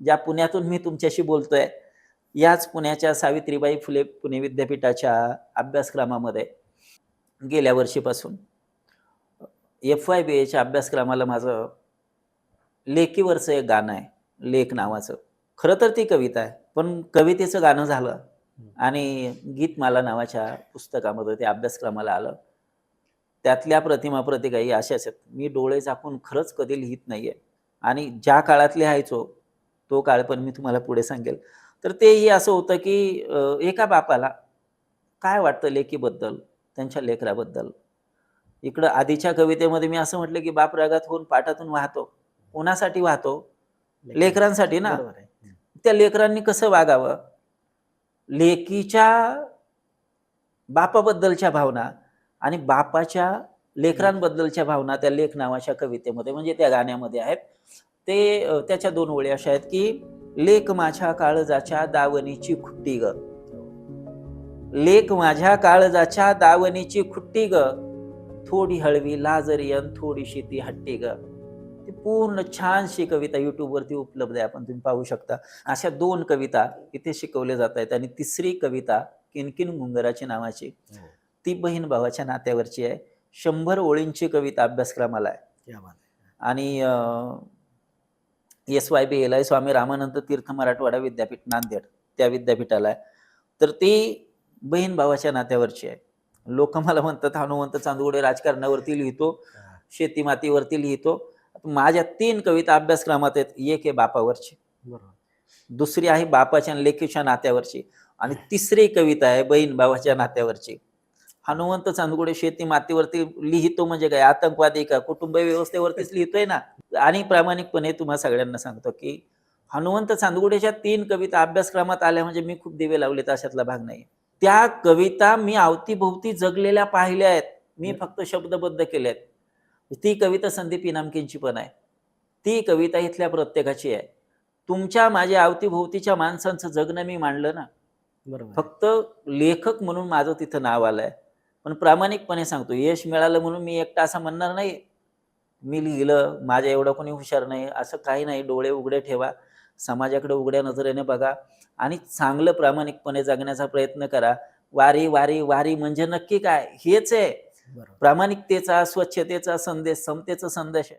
ज्या पुण्यातून मी तुमच्याशी बोलतोय याच पुण्याच्या सावित्रीबाई फुले पुणे विद्यापीठाच्या अभ्यासक्रमामध्ये गेल्या वर्षीपासून. एफ वाय बी एच्या अभ्यासक्रमाला माझं लेकीवरचं एक गाणं आहे लेख नावाचं. खरं तर ती कविता आहे पण कवितेचं गाणं झालं आणि गीतमाला नावाच्या पुस्तकामध्ये ते अभ्यासक्रमाला आलं. त्यातल्या प्रतिमा प्रतिकाही अशाच आहेत. मी डोळे झाकून खरंच कधी लिहित नाहीये. आणि ज्या काळात लिहायचो तो काळ पण मी तुम्हाला पुढे सांगेल. तर तेही असं होतं की एका बापाला काय वाटतं लेकीबद्दल त्यांच्या लेकराबद्दल इकडं आधीच्या कवितेमध्ये मी असं म्हटलं की बाप रागात होऊन पाठातून वाहतो. कोणासाठी वाहतो? लेकरांसाठी ना. त्या लेकरांनी कसं वागावं? लेकीच्या बापाबद्दलच्या भावना आणि बापाच्या लेकरांबद्दलच्या भावना त्या लेख नावाच्या कवितेमध्ये म्हणजे त्या गाण्यामध्ये आहेत. ते त्याच्या दोन ओळी अशा आहेत की लेख माझ्या काळजाच्या दावणीची खुट्टी ग. लेख माझ्या काळजाच्या दावणीची खुट्टी ग. थोडी हळवी लाजरियन थोडीशी ती हट्टी ग. ती पूर्ण छानशी कविता युट्यूबवरती उपलब्ध आहे आपण तुम्ही पाहू शकता. अशा दोन कविता इथे शिकवल्या जात आहेत आणि तिसरी कविता किनकिन मुंगराची नावाची. हो. ती बहीण भावाच्या नात्यावरची आहे. शंभर ओळींची कविता अभ्यासक्रमाला आहे. आणि एस वाय बी एल आहे स्वामी रामानंद तीर्थ मराठवाडा विद्यापीठ नांदेड त्या विद्यापीठाला आहे. तर ती बहीण भावाच्या नात्यावरची आहे. लोक मला म्हणतात हनुमंत चांदुगडे राजकारणावरती लिहितो हा. शेती मातीवरती लिहितो. माझ्या तीन कविता अभ्यासक्रमात आहेत. एक आहे बापावरची. बरोबर. दुसरी आहे बापाच्या आणि लेकीच्या नात्यावरची. आणि तिसरी कविता आहे बहीण भावाच्या नात्यावरची. हनुमंत चांदगुडे शेती मातीवरती लिहितो म्हणजे काय? आतंकवादी का? कुटुंब व्यवस्थेवरतीच लिहितोय ना? आणि प्रामाणिकपणे तुम्हा सगळ्यांना सांगतो की हनुमंत चांदगुडेच्या तीन कविता अभ्यासक्रमात आल्या म्हणजे मी खूप दिवे लावले अशातला भाग नाही. त्या कविता मी अवतीभोवती जगलेल्या पाहिल्या आहेत. मी फक्त शब्दबद्ध केल्या आहेत ती कविता संदीप इनामकींची पण आहे. ती कविता इथल्या प्रत्येकाची आहे. तुमच्या माझ्या अवतीभोवतीच्या माणसांचं जगणं मी मांडलं ना. बरोबर. फक्त लेखक म्हणून माझं तिथं नाव आलंय. पण प्रामाणिकपणे सांगतो यश मिळालं म्हणून मी एकटा असं म्हणणार नाही. मी लिहिलं माझ्या एवढं कोणी हुशार नाही असं काही नाही. डोळे उघडे ठेवा. समाजाकडे उघड्या नजरेने बघा आणि चांगलं प्रामाणिकपणे जगण्याचा प्रयत्न करा. वारी वारी वारी म्हणजे नक्की काय? हेच आहे. प्रामाणिकतेचा स्वच्छतेचा संदेश समतेचा संदेश आहे.